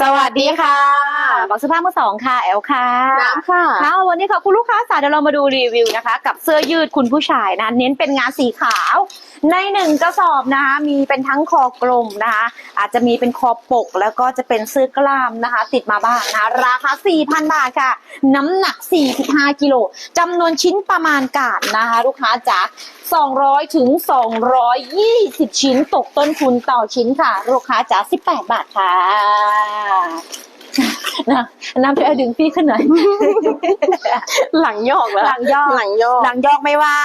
สวัสดีค่ะบอกเสื้อผ้ามือสองค่ะ แอลค่ะน้ำค่ะค่ะวันนี้ค่ะคุณลูกค้าสาเดี๋ยวเรามาดูรีวิวนะคะ กับเสื้อยืดคุณผู้ชายนะ เน้นเป็นงานสีขาว ในหนึ่งกระสอบนะคะ มีเป็นทั้งคอกลมนะคะ อาจจะมีเป็นคอปก แล้วก็จะเป็นเสื้อกล้ามนะคะ ติดมาบ้างนะคะราคา 4,000 บาทค่ะ น้ำหนัก 45 กิโลจำนวนชิ้นประมาณการนะคะ ลูกค้าจ๋า200ถึง220 ชิ้นตกต้นทุนต่อชิ้นค่ะ ลูกค้าจ๋า18 บาทค่ะนะน้ำช่วยดึงพี่ขึ้นหน่อย หลังยอกแล้วหลังยอกหลังยอกหลังยอกไม่ว่า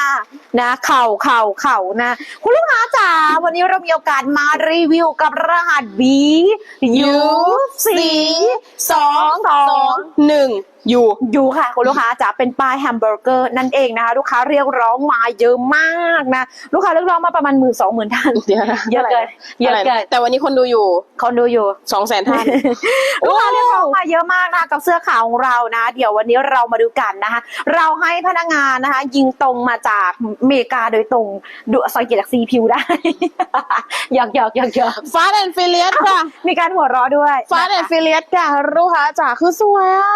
นะ เข่าเข่าเข่านะ คุณลูกค้าจ๋าวันนี้เรามีโอกาสมารีวิวกับรหัส B U C สองสองหนึ่ง อยู่อยู่ค่ะคุณลูกค้าจ๋าเป็นป้ายแฮมเบอร์เกอร์นั่นเองนะคะ ลูกค้าเรียกร้องมาเยอะมากนะ ลูกค้าเรียกร้องมาประมาณหมื่นสองหมื่นท่านเดี๋ยวนะเยอะเกินเยอะเกินแต่วันนี้คนดูอยู่คนดูอยู่สองแสนท่านลูกค้าเรียกร้องมาเยอะมากนะคะกับเสื้อขาวของเรานะ เดี๋ยววันนี้เรามาดูกันนะคะ เราให้พนักงานนะคะ ยิงตรงมาจากอเมริกาโดยตรงดูสังเกตจากซีพิวได้หยอกหยอกหยอกหยอกฟาดแอนฟิเลียสค่ะมีการหัวเราะด้วยฟาดแอนฟิเลียสค่ะลูกค้าจ๋าคือสวยอะ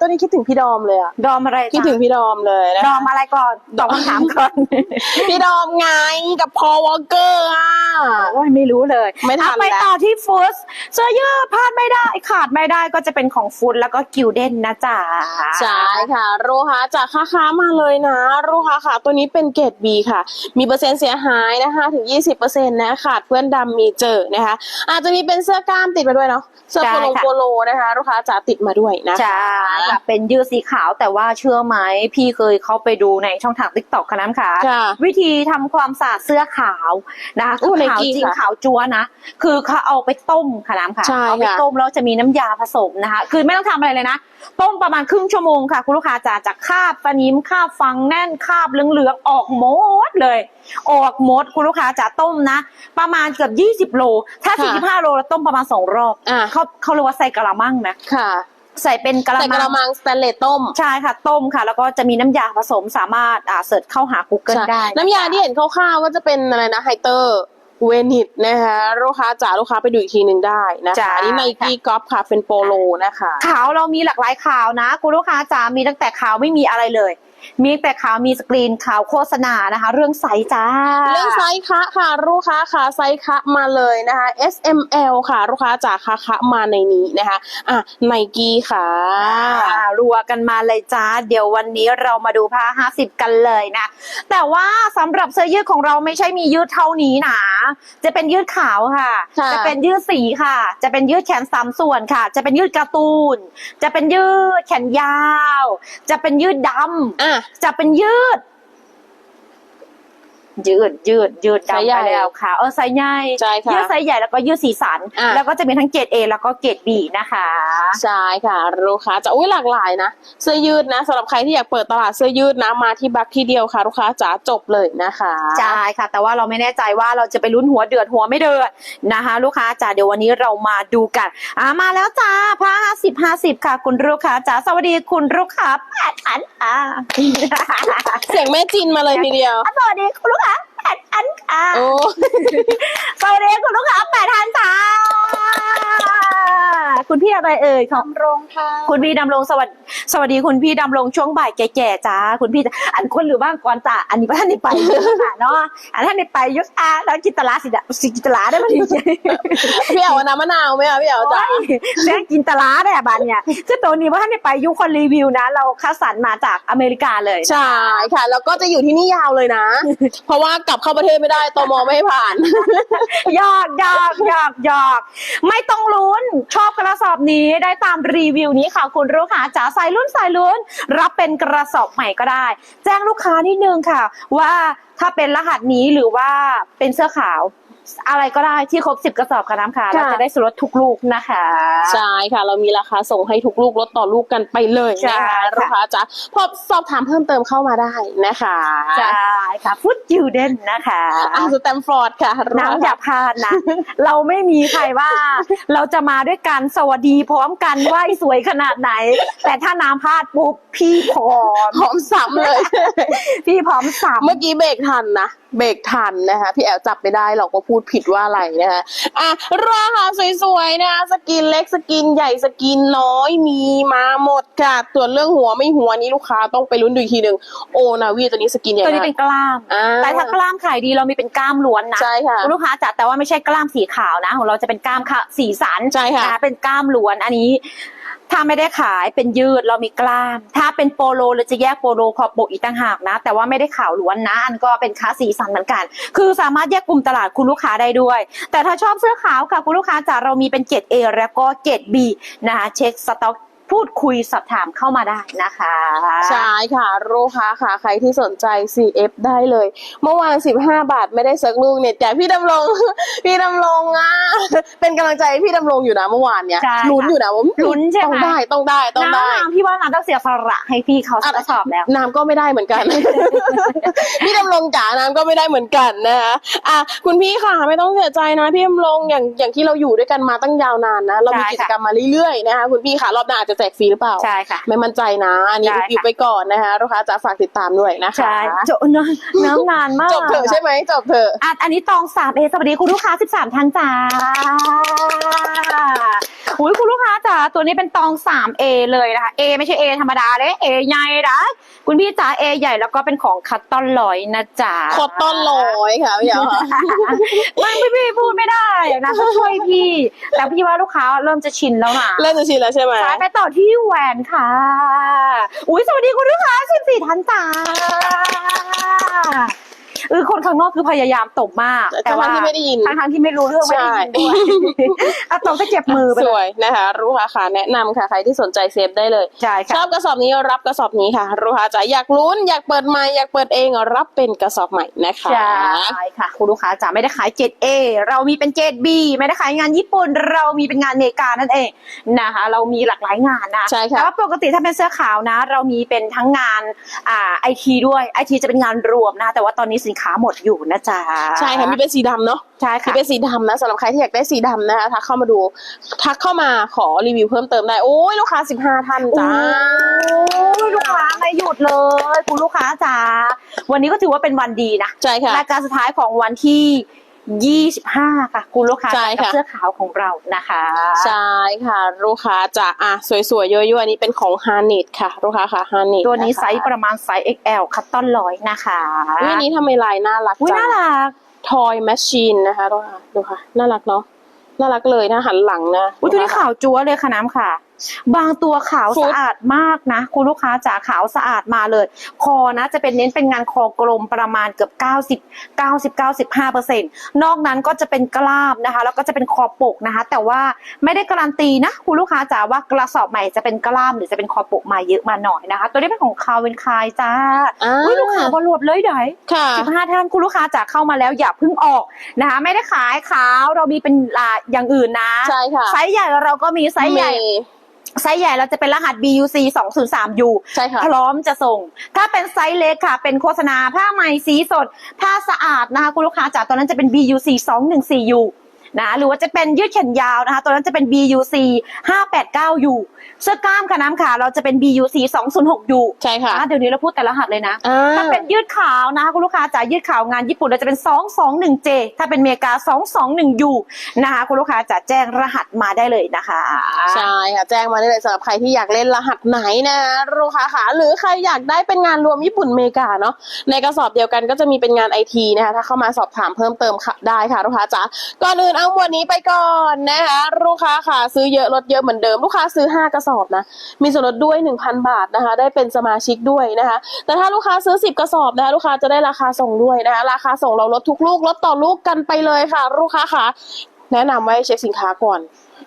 ตัวนี้คิดถึงพี่ดอมเลยอะดอมอะไรคิดถึงพี่ดอมเลยนะดอมอะไรก่อนตอบคำถามก่อน พี่ดอมไงกับพอวอลเกอร์อะ โอ้ยไม่รู้เลยไม่ทันเอาไปแล้ว ต่อที่ฟูสเสื้อยืดพลาดไม่ได้ขาดไม่ได้ก็จะเป็นของฟูดแล้วก็กิวเด้นนะจ๊ะ ใช่ค่ะลูกค้าจากค้าค้ามาเลยนะลูกค้าค่ะ ตัวนี้เป็นเกรด B ค่ะ มีเปอร์เซ็นต์เสียหายนะคะถึง 20%นะขาดเพื่อนดำมีเจอนะคะ อาจจะมีเป็นเสื้อกล้ามติดมาด้วยเนาะเสื้อโปโลโปโลนะคะลูกค้าจ๋าติดมาด้วยนะ ใช่ค่ะเป็นยืดสีขาวแต่ว่าเชื่อไหมพี่เคยเข้าไปดูในช่องทางติ๊กต็อกคะน้ำค่ะ ค่ะวิธีทำความสะอาดเสื้อขาวนะคะอู้คือในขาวกี้จริงค่ะ ขาวจัวนะ คือเขาเอาไปต้มค่ะน้ำค่ะ ใช่เอาไปค่ะต้มแล้วจะมีน้ำยาผสมนะคะ คือไม่ต้องทำอะไรเลยนะ ต้มประมาณครึ่งชั่วโมงค่ะ คุณลูกค้าจะจากคราบสนิมคราบฟังแน่นคราบเหลืองๆออกหมดเลย ออกหมดคุณลูกค้าจะต้มนะ ประมาณเกือบ20 โล ถ้า45 โลเราต้มประมาณสองรอบอ่าเขาเขาเรียกว่าใส่กระมังนะ ค่ะใส่เป็นกระใส่กระมังมังสแตนเลสต้มใช่ค่ะต้มค่ะ แล้วก็จะมีน้ำยาผสมสามารถอ่าเสิร์ชเข้าหา Google ใช่ได้น้ำยาที่เห็นคร่าวๆว่าจะเป็นอะไรนะไฮเตอร์ เวนิตนะคะลูกค้าจ๋าลูกค้าไปดูอีกทีหนึ่งได้นะคะอันนี้ไนกี้กอล์ฟค่ะเป็นโปโลนะคะ ขาวเรามีหลากหลายขาวนะ คุณลูกค้าจ๋ามีตั้งแต่ขาวไม่มีอะไรเลย มีตั้งแต่ขาวมีสกรีนขาวโฆษณานะคะ เรื่องไซส์จ้า เรื่องไซส์คะค่ะลูกค้าค่ะไซส์คะมาเลยนะคะ S M L ค่ะลูกค้าจ๋าคะคะมาในนี้นะคะอะไนกี้ค่ะอ่ารัวกันมาเลยจ้า เดี๋ยววันนี้เรามาดูผ้า50 กันเลยนะ แต่ว่าสำหรับเสื้อยืดของเราไม่ใช่มียืดเท่านี้นะจะเป็นยืดขาวค่ะค่ะ จะเป็นยืดสีค่ะ จะเป็นยืดแขนสามส่วนค่ะ จะเป็นยืดการ์ตูน จะเป็นยืดแขนยาว จะเป็นยืดดำอะจะเป็นยืด ยืดยืดยืดไซส์ดำใหญ่ไปแล้วค่ะเออไซส์ใหญ่ใช่ค่ะยืดไซส์ใหญ่แล้วก็ยืดสีสันอะแล้วก็จะมีทั้งเกรด A แล้วก็เกรด B นะคะ ใช่ค่ะลูกค้าจะอุ้ยหลากหลายนะ เสื้อยืดนะสำหรับใครที่อยากเปิดตลาดเสื้อยืดนะมาที่บัคที่เดียวค่ะ ลูกค้าจ๋าจบเลยนะคะใช่ค่ะ แต่ว่าเราไม่แน่ใจว่าเราจะไปลุ้นหัวเดือดหัวไม่เดือดนะคะ ลูกค้าจ๋าเดี๋ยววันนี้เรามาดูกันอ่ามาแล้วจ้าผ้าห้าสิบห้าสิบค่ะ คุณลูกค้าจ๋าสวัสดีคุณลูกค้าแปดพันค่ะเสียงแม่จินมาเลยทีเดียวสวัสดีคุณลูกค้า แปดพันค่ะโอ้สวัสดีคุณลูกค้าแปดพันจ้าคุณพี่อะไรเอ่ยของรงค่ะคุณพี่ดำรงสวัสดีสวัสดีคุณพี่ดำรงช่วงบ่ายแก่ๆจ้าคุณพี่อันคนหรือบ้างก่อนจ้าอันนี้พระท่านได้ไปเยอะค่ะเนาะอันท่านได้ไปเยอะอะแล้วจิตตลาสิดะสิจิตตลาได้มาดีพี่เอาน้ำมะนาวไหมอะพี่เอาจ๋าแม่งจินตลาเนี่ยบันเนี่ยคือตัวนี้พระท่านได้ไปยุคคนรีวิวนะ เราคัดสรรมาจากอเมริกาเลยใช่ค่ะ แล้วก็จะอยู่ที่นี่ยาวเลยนะ เพราะว่ากลับเข้าประเทศไม่ได้ตมไม่ให้ผ่าน หยอกหยอกหยอกหยอกไม่ต้องลุ้น ชอบกระสอบนี้ได้ตามรีวิวนี้ค่ะคุณลูกค้าจ๋าใส่ลุ้นใส่ลุ้น รับเป็นกระสอบใหม่ก็ได้ แจ้งลูกค้านิดนึงค่ะ ว่าถ้าเป็นรหัสนี้หรือว่าเป็นเสื้อขาว อะไรก็ได้ที่ครบสิบกระสอบค่ะน้ำค่ะเราจะได้ส่วนลดทุกลูกนะคะ ใช่ค่ะ เรามีราคาส่งให้ทุกลูกลดต่อลูกกันไปเลยใช่นะคะค่ะลูกค้าจ๋าพอสอบถามเพิ่มเติมเข้ามาได้นะคะใช่ค่ะฟุตยูเดนนะคะอะสแตมฟอร์ดค่ะน้ำอย่าพลาดนะ เราไม่มีใครว่า เราจะมาด้วยกันสวัสดีพร้อมกันว่าสวยขนาดไหน แต่ถ้าน้ำพลาดปุ๊บพี่พร้อมหอมซ้ำเลย พี่พร้อมสับเมื่อกี้เบรกทันนะ เบรกทันนะคะ พี่แอลจับไม่ได้เราก็พูดผิดว่าอะไรนะคะอะราคาสวยๆนะคะสกินเล็กสกินใหญ่สกินน้อยมีมาหมดค่ะส่วนเรื่องหัวไม่หัวนี้ลูกค้าต้องไปลุ้นดูอีกทีหนึ่งโอนาวีตัวนี้สกินใหญ่ตัวนี้มากเป็นกล้าม อ่า แต่ถ้ากล้ามขายดีเรามีเป็นกล้ามล้วนนะใช่ค่ะคุณลูกค้าจ๋าแต่ว่าไม่ใช่กล้ามสีขาวนะ ของเราจะเป็นกล้ามค่ะสีสันใช่ค่ะนเป็นกล้ามล้วนอันนี้ ถ้าไม่ได้ขายเป็นยืดเรามีกล้าม ถ้าเป็นโปโลเราจะแยกโปโลคอปกอีกต่างหากนะ แต่ว่าไม่ได้ขาวล้วนนะอันก็เป็นค้าสีสันเหมือนกัน คือสามารถแยกกลุ่มตลาดคุณลูกค้าได้ด้วย แต่ถ้าชอบเสื้อขาวค่ะคุณลูกค้าจ๋าเรามีเป็นเกรด A แล้วก็เกรด B นะคะเช็คสต็อก พูดคุยสอบถามเข้ามาได้นะคะ ใช่ค่ะ ลูกค้าค่ะ ใครที่สนใจ CF ได้เลย เมื่อวาน 15 บาทไม่ได้สักลูกเนี่ย แต่พี่ดำรง พี่ดำรงอะ เป็นกำลังใจให้พี่ดำรงอยู่นะเมื่อวานเนี่ยใช่ค่ะ ลุ้นอยู่นะว่าลุ้นใช่ไหมต้องได้ต้องได้ต้องได้ น้ำพี่ว่าน้ำต้องเสียสละให้พี่เขาสักกระสอบแล้ว น้ำก็ไม่ได้เหมือนกัน พี่ดำรงจ๋าน้ำก็ไม่ได้เหมือนกันนะคะอะคุณพี่ค่ะไม่ต้องเสียใจนะพี่ดำรงอย่างอย่างที่เราอยู่ด้วยกันมาตั้งยาวนานนะ เรามีใช่ค่ะ กิจกรรมมาเรื่อยๆนะคะคุณพี่ค่ะรอบหน้าอาจจะแจกฟรีหรือเปล่า ใช่ค่ะ ไม่มั่นใจนะ อันนี้ใช่ค่ะอยู่ไปก่อนนะคะลูกค้าจะฝากติดตามด้วยนะคะ ใช่จบน้ำน้ำนานมาก จบเถอะใช่ไหมจบเถอะอะอันนี้ตองสามเอสวัสดีคุณลูกค้าสิบสามท่านจ้า อุ้ยคุณลูกค้าจ๋าตัวนี้เป็นตองสามเอเลยนะคะเอไม่ใช่เอธรรมดาเลยเอใหญ่นะคุณพี่จ๋าเอใหญ่แล้วก็เป็นของคัตตอนลอยนะจ๊ะคอตตอนลอยค่ะพี่เหรอไม่พี่พี่พูดไม่ได้นะต้องช่วยพี่ แต่พี่ว่าลูกค้าเริ่มจะชินแล้วนะเริ่มจะชินแล้วใช่ไหมสายไปต่อที่แหวนค่ะ อุ้ยสวัสดีคุณลูกค้าสิบสี่ท่านจ้าเออ คนข้างนอกคือพยายามตบมาก แต่ว่าที่ไม่ได้ยินทั้งทางๆที่ไม่รู้เรื่องไม่ได้ยินด้วยเอาตบไปเจ็บมือไปสเลวยยนะคะ รู้ค่ะค่ะแนะนำค่ะใครที่สนใจเซฟได้เลยใช่ชค่ะอบกระสอบนี้รับกระสอบนี้ค่ะ รู้ค่ะจ๋าอยากลุ้นอยากเปิดใหม่อยากเปิดเองรับเป็นกระสอบใหม่นะคะใช่ค่ะ คุณลูกค้าจ๋าไม่ได้ขาย 7A เรามีเป็น 7B ไม่ได้ขายงานญี่ปุ่น เรามีเป็นงานอเมริกานั่นเองนะคะ เรามีหลากหลายงานนะใช่ค่ะแต่ว่าปกติถ้าเป็นเสื้อขาวนะ เรามีเป็นทั้งงานอ่าไอทีด้วยไอทีจะเป็นงานรวมนะ แต่ว่าตอนนี้สินค้าหมดอยู่นะจ๊ะใช่ค่ะมีเป็นสีดำเนาะใช่มีค่ะเป็นสีดำนะสำหรับใครที่อยากได้สีดำนะคะทักเข้ามาดู ทักเข้ามาขอรีวิวเพิ่มเติมได้โอ้ยลูกค้า15ท่านจ้าโอ้ยลูกค้าไม่หยุดเลยคุณลูกค้าจ๋าวันนี้ก็ถือว่าเป็นวันดีนะใช่ค่ะรายการสุดท้ายของวันที่ 25ค่ะคุณลูกค้าใช่กับค่ะ เสื้อขาวของเรานะคะใช่ค่ะ ลูกค้าจะอะสวยๆเยอะๆอันนี้เป็นของฮานิดค่ะ ลูกค้าค่ะฮานิดตัวนี้ไซส์ประมาณไซส์ XL คัตตอนร้อยนะคะวันนี้ทำไมลายน่ารักอุ้ยจัน่างรักทอยแมชชีนนะคะดูค่ะดูค่ะน่ารักเนาะน่ารักเลยนะหันหลังนะอุ้ยตัวนี้ขาวจั๊วเลยค่ะน้ำค่ะ บางตัวขาวฟุตสะอาดมากนะ คุณลูกค้าจ๋าขาวสะอาดมาเลย คอนะจะเป็นเน้นเป็นงานคอกลมประมาณเกือบ 90 90 95เปอร์เซ็นต์นอกนั้นก็จะเป็นกล้ามนะคะ แล้วก็จะเป็นคอปกนะคะ แต่ว่าไม่ได้การันตีนะ คุณลูกค้าจ๋าว่ากระสอบใหม่จะเป็นกล้ามหรือจะเป็นคอปกมาเยอะมาหน่อยนะคะ ตัวนี้เป็นของคาเวนคายจ้าอ่าอุ้ยลูกค้าบอลลวดเลยไหนค่ะสิบห้าท่านคุณลูกค้าจะเข้ามาแล้วอย่าเพิ่งออกนะคะ ไม่ได้ขายขาวเรามีเป็นอ่าอย่างอื่นนะใช่ค่ะไซส์ใหญ่เราก็มีไซส์ใหญ่มี ไซส์ใหญ่เราจะเป็นรหัส BUC 203U ใช่ค่ะพร้อมจะส่ง ถ้าเป็นไซส์เล็กค่ะ เป็นโฆษณาผ้าไหมสีสด ผ้าสะอาดนะคะคุณลูกค้าจ๋าตัวนั้นจะเป็น BUC 214U นะหรือว่าจะเป็นยืดแขนยาวนะคะ ตัวนั้นจะเป็น BUC 589U เสื้อกล้ามค่ะน้ำขาเราจะเป็น BUC 206U ใช่ค่ะอะเดี๋ยวนี้เราพูดแต่รหัสเลยนะอ่าถ้าเป็นยืดขาวนะคะคุณลูกค้าจ๋ายืดขาวงานญี่ปุ่นเราจะเป็น 221J ถ้าเป็นอเมริกา 221U นะคะคุณลูกค้าจะแจ้งรหัสมาได้เลยนะคะใช่ค่ะแจ้งมาได้เลยสำหรับใครที่อยากเล่นรหัสไหนนะลูกค้าค่ะหรือใครอยากได้เป็นงานรวมญี่ปุ่นอเมริกาเนาะในกระสอบเดียวกันก็จะมีเป็นงานไอทีนะคะถ้าเข้ามาสอบถามเพิ่มเติมค่ะได้ค่ะลูกค้าจ๋าก่อนอื่นเอาหมดนี้ไปก่อนนะคะลูกค้าค่ะซื้อเยอะลดเยอะเหมือนเดิม ลูกค้าซื้อ 5 กระสอบนะมีส่วนลดด้วย 1,000 บาทนะคะ ได้เป็นสมาชิกด้วยนะคะ แต่ถ้าลูกค้าซื้อ 10 กระสอบนะคะลูกค้าจะได้ราคาส่งด้วยนะคะราคาส่งเราลดทุกลูกลดต่อลูกกันไปเลยค่ะ ลูกค้าค่ะแนะนำไว้เช็คสินค้าก่อน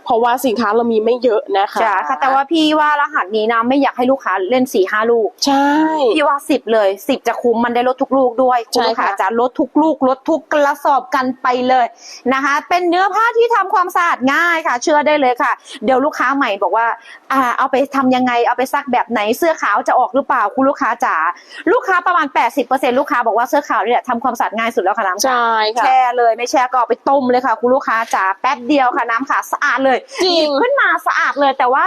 เพราะว่าสินค้าเรามีไม่เยอะนะคะจ้าค่ะแต่ว่าพี่ว่ารหัสนี้นะไม่อยากให้ลูกค้าเล่นสี่ห้าลูก ใช่ พี่ว่าสิบเลยสิบจะคุ้มมันได้ลดทุกลูกด้วยคุณใช่ลูกค้าค่ะจะลดทุกลูกลดทุกกระสอบกันไปเลยนะคะ เป็นเนื้อผ้าที่ทำความสะอาดง่ายค่ะ เชื่อได้เลยค่ะ เดี๋ยวลูกค้าใหม่บอกว่าอ่าเอาไปทำยังไงเอาไปซักแบบไหนเสื้อขาวจะออกหรือเปล่าคุณลูกค้าจ๋าลูกค้าประมาณ 80%ลูกค้าบอกว่าเสื้อขาวเนี่ยทำความสะอาดง่ายสุดแล้วค่ะน้ำใช่ค่ะแช่เลยไม่แช่ก็เอาไปต้มเลยค่ะ คุณลูกค้าจ๋าแป๊บเดียวค่ะน้ำค่ะสะอาดเลยจริงหยิบขึ้นมาสะอาดเลยแต่ว่า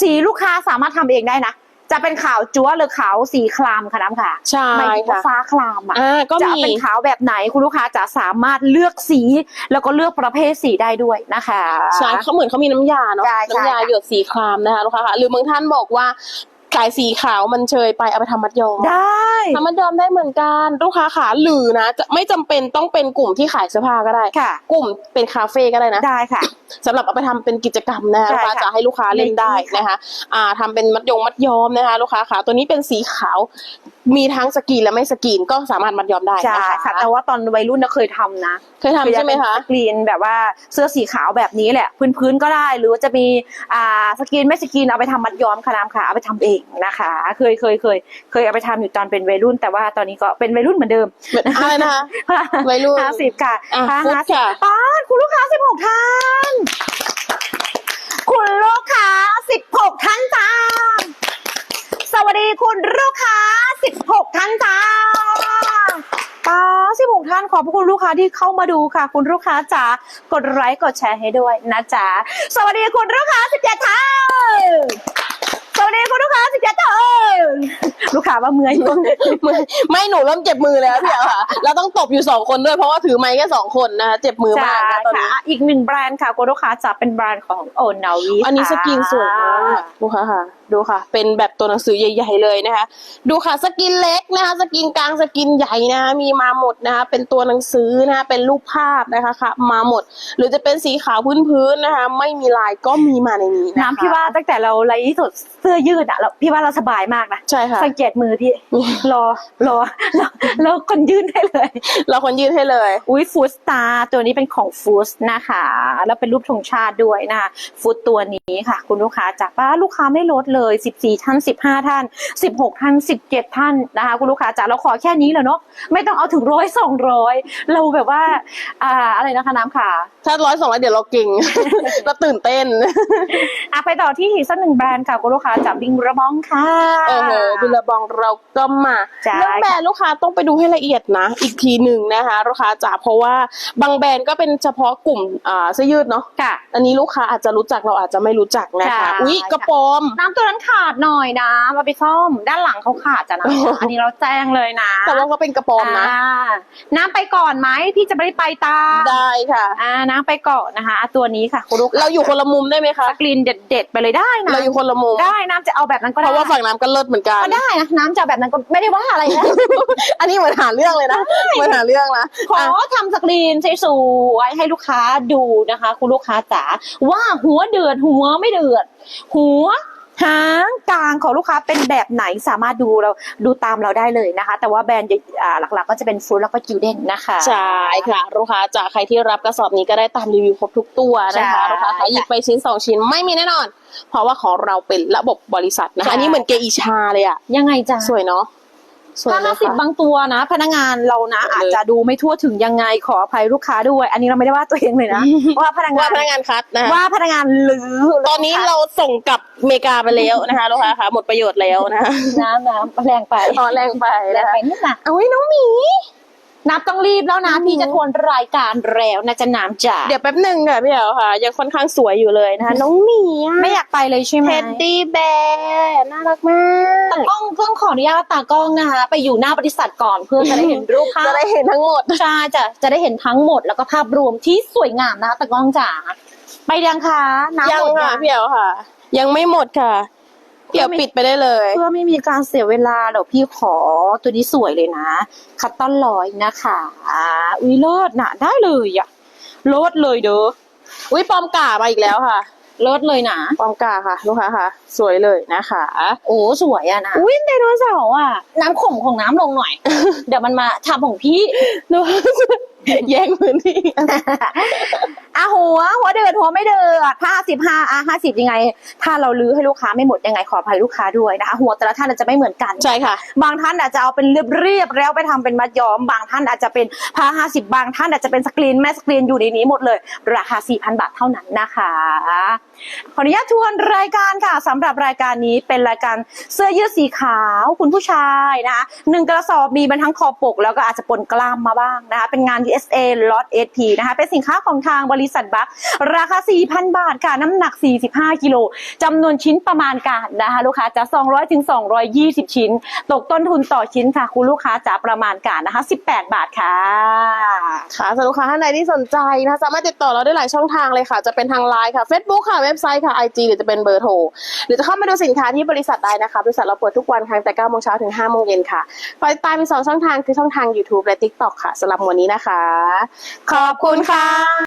สีลูกค้าสามารถทำเองได้นะจะเป็นขาวจั๊วหรือขาวสีคลามคะน้ำค่ะใช่ไม่ถึงว่าค่ะฟ้าคลามอะอ่าก็จะมีเป็นขาวแบบไหนคุณลูกค้าจะสามารถเลือกสี แล้วก็เลือกประเภทสีได้ด้วยนะคะใช่เขาเหมือนเขามีน้ำยาเนาะใช่ใช่น้ำยาหยดสีครามนะคะลูกค้าค่ะหรือบางท่านบอกว่า สายสีขาวมันเชยไปเอาไปทำมัดยอมได้ทำมัดยอมได้เหมือนกันลูกค้าขาหรือนะจะไม่จำเป็นต้องเป็นกลุ่มที่ขายเสื้อผ้าก็ได้ค่ะ กลุ่มเป็นคาเฟ่ก็ได้นะได้ค่ะสำหรับเอาไปทำเป็นกิจกรรมนะคะใช่ลูกค้าค่ะจะให้ลูกค้าเล่นได้ดีค่ะนะคะ อ่าทำเป็นมัดยงมัดยอมนะคะ ลูกค้าขาตัวนี้เป็นสีขาว มีทั้งสกรีนและไม่สกรีนก็สามารถมัดยอมได้ใช่นะคะค่ะแต่ว่าตอนวัยรุ่นน่ะเคยทำนะเคยทำใช่ไหมคะอจเป็นสกรีนแบบว่าเสื้อสีขาวแบบนี้แหละ พื้นๆก็ได้ หรือว่าจะมีอ่าสกรีนไม่สกรีนเอาไปทำมัดย้อมค่ะน้ำค่ะเอาไปทำเองนะคะ เคยเคยเคยเคยเอาไปทำอยู่ตอนเป็นวัยรุ่น แต่ว่าตอนนี้ก็เป็นวัยรุ่นเหมือนเดิมอะไรนะคะวัยรุ่นห้าสิบค่ะอะห้าฟุตสิบค่ะ ป้าดคุณลูกค้าสิบหกท่าน คุณลูกค้าสิบหกท่านจ้า สวัสดีคุณลูกค้าสิบหกท่านจ้าป้าสิบหกท่านขอบพระคุณลูกค้าที่เข้ามาดูค่ะ คุณลูกค้าจ๋ากดไลค์กดแชร์ให้ด้วยนะจ๊ะสวัสดีคุณลูกค้าสิบเจ็ดท่านสวัสดีคุณลูกค้าสิบเจ็ดท่านลูกค้าว่าเมื่อยอยู่ไม่ไม่หนูเริ่มเจ็บมือแล้วพี่เอาค่ะเราต้องตบอยู่สองคนด้วยเพราะว่าถือไม้แค่สองคนนะคะเจ็บมือมากนะตอนค่ะนี้อีกหนึ่งแบรนด์ค่ะคุณลูกค้าจะเป็นแบรนด์ของโอนาวีอันนี้สกรีนสวยมากดูค่ะค่ะ ดูค่ะ เป็นแบบตัวหนังสือใหญ่ ๆ เลยนะคะ ดูค่ะสกรีนเล็กนะคะ สกรีนกลางสกรีนใหญ่นะคะมีมาหมดนะคะ เป็นตัวหนังสือนะคะเป็นรูปภาพนะคะค่ะ มาหมด หรือจะเป็นสีขาวพื้นๆนะคะ ไม่มีลายก็มีมาในนี้นะคะน้ำพี่ว่าตั้งแต่เราไลฟ์สดเสื้อยืดอะเราพี่ว่าเราสบายมากนะใช่ค่ะสังเกตมือพี่รอรอรอรอคนยื่นให้เลย เราคนยืนให้เลยอุ้ยฟูดสตาร์ตัวนี้เป็นของฟูดนะคะแล้วเป็นรูปธงชาติด้วยนะคะฟูดตัวนี้ค่ะ คุณลูกค้าจากป้าลูกค้าไม่ลดเลย14 ท่าน 15 ท่าน 16 ท่าน 17 ท่านนะคะคุณลูกค้าจากเราขอแค่นี้แล้วเนาะไม่ต้องเอาถึงร้อยสองร้อยเราแบบว่าอ่าอะไรนะคะน้ำค่ะถ้าร้อยสองร้อยเดี๋ยวเราเก่ง เราตื่นเต้นอะไปต่อที่อีกสักหนึ่งแบรนด์ค่ะคุณลูกค้าจากบิงระบองค่ะโอ้โหบิลลาบองเราก็มาใช่เรื่องแบรนด์ลูกค้าต้องไปดูให้ละเอียดนะ อีกทีหนึ่งนะคะลูกค้าจ๋าเพราะว่าบางแบรนด์ก็เป็นเฉพาะกลุ่มอ่าเสื้อยืดเนาะค่ะอันนี้ลูกค้าอาจจะรู้จักเราอาจจะไม่รู้จักนะคะใช่อุ๊ยกระโปรงน้ำตัวนั้นขาดหน่อยนะมาไปซ่อมด้านหลังเขาขาดจ้ะนะโอ้โหอันนี้เราแจ้งเลยนะแต่ว่าก็เป็นกระโปรงนะอ่าน้ำไปก่อนไหมพี่จะไม่ได้ไปตามได้ค่ะ อ่าน้ำไปก่อนนะคะอะตัวนี้ค่ะคุณลูกเราอยู่คนละมุมได้ไหมคะสกรีนเด็ดๆไปเลยได้นะเราอยู่คนละมุม ได้น้ำจะเอาแบบนั้นก็เพได้ราะว่าฝั่งน้ำก็เลิศเหมือนกัน ก็ได้นะน้ำจะเอาแบบนั้นก็ไม่ได้ว่าอะไรนะ อันนี้เหมือนหาเรื่องเลยนะเหมือนหาเรื่องนะขอทำสกรีนสวยๆให้ลูกค้าดูนะคะ คุณลูกค้าจ๋าว่าหัวเดือดหัวไม่เดือด หัว หางกลางของลูกค้าเป็นแบบไหนสามารถดูเราดูตามเราได้เลยนะคะ แต่ว่าแบรนด์อ่าหลักๆ ก็จะเป็นฟูดแล้วก็จิวเด้นนะคะ ใช่ค่ะ ลูกค้าจากใครที่รับกระสอบนี้ก็ได้ตามรีวิวครบทุกตัวนะคะใช่ลูกค้าคะหยิบไปชิ้นสองชิ้นไม่มีแน่นอน เพราะว่าของเราเป็นระบบบริษัทนะคะใช่อันนี้เหมือนเกอีชาเลยอะยังไงจ๊ะสวยเนาะ สวยถ้าเลห้ายสิบค่ะ บางตัวนะ พนักงานเรานะเลยอาจจะดูไม่ทั่วถึงยังไงขออภัยลูกค้าด้วย อันนี้เราไม่ได้ว่าตัวเองเลยนะ ว่าพนักงาว่านพนักงานคัดนะคะ ว่าพนักงานหรือตอนนี้เราส่งกลับอเมริกาไปแล้วนะคะลูกค้าคะหมดประโยชน์แล้วนะคะน้ำน้ำแรงไปอ๋อแรงไปแรงนะคะไปนิดนะเอาไว้น้องหมี นับต้องรีบแล้วนะพี่จะทวนรายการแล้วนะจะน้ำจ๋าเดี๋ยวแป๊บหนึ่งค่ะพี่เอ๋ค่ะ ยังค่อนข้างสวยอยู่เลยนะคะน้องหมีอะไม่อยากไปเลยใช่ไหมเท็ดดี้แบร์น่ารักมากตากล้องต้องขออนุญาตตากล้องนะคะ ไปอยู่หน้าบริษัทก่อนเพื่อจะได้เห็นรูปภาพจะได้เห็นทั้งหมดใช่จะจะได้เห็นทั้งหมดแล้วก็ภาพรวมที่สวยงามนะคะตากล้องจ๋าไปยังคะน้ำยังหมดค่ะพี่เอ๋ค่ะ ยังไม่หมดค่ะ พี่เอ๋ปิดไปได้เลย เพื่อไม่มีการเสียเวลาเดี๋ยวพี่ขอตัวนี้สวยเลยนะ คัตตอนลอยนะคะอุ้ยเลิศนะได้เลยอะเลิศเลยเด้ออุ้ยปอมก่ามาอีกแล้วค่ะเลิศเลยนะปอมก่าค่ะ ลูกค้าค่ะ สวยเลยนะคะ โอ้สวยอะนะอุ้ยไดโนเสาร์อะน้ำขมของน้ำลงหน่อย เดี๋ยวมันมาทำของพี่ดูแย่งพื้นที่ อะหัว หัวเดือดหัวไม่เดือดห้าสิบห้าอะห้าสิบยังไง ถ้าเราลื้อให้ลูกค้าไม่หมดยังไงขออภัยลูกค้าด้วยนะคะ หัวแต่ละท่านอาจจะไม่เหมือนกัน ใช่ค่ะ บางท่านอาจจะเอาเป็นเรียบๆแล้วไปทำเป็นมัดย้อม บางท่านอาจจะเป็นผ้าห้าสิบบางท่านอาจจะเป็นสกรีนแม่สกรีนอยู่ในนี้หมดเลย ราคาสี่พันบาทเท่านั้นนะคะ ขออนุญาตทวนรายการค่ะสำหรับรายการนี้เป็นรายการเสื้อยืดสีขาวคุณผู้ชายนะคะหนึ่งกระสอบมีบรรทั้งคอปก แล้วก็อาจจะปนกล้ามมาบ้างนะคะเป็นงาน USA Lot SP นะคะเป็นสินค้าของทางบริษัทบัคราคา 4,000 บาทค่ะ น้ำหนัก 45 กิโลจำนวนชิ้นประมาณการนะคะลูกค้าจะ 200ถึง220 ชิ้น ตกต้นทุนต่อชิ้นค่ะ คุณลูกค้าจะประมาณการนะคะ 18 บาทค่ะ ค่ะสำหรับลูกค้าท่านใดที่สนใจนะคะสามารถติดต่อเราได้หลายช่องทางเลยค่ะ จะเป็นทางไลน์ค่ะ Facebook ค่ะ เว็บไซต์ค่ะ IG หรือจะเป็นเบอร์โทร หรือจะเข้ามาดูสินค้าที่บริษัทได้นะคะ บริษัทเราเปิดทุกวันค่ะแต่9โมงเช้าถึง5โมงเย็นค่ะฝากติดตามมีสองช่องทางคือช่องทาง YouTube และ TikTok ค่ะสำหรับวันนี้นะคะ ขอบคุณค่ะ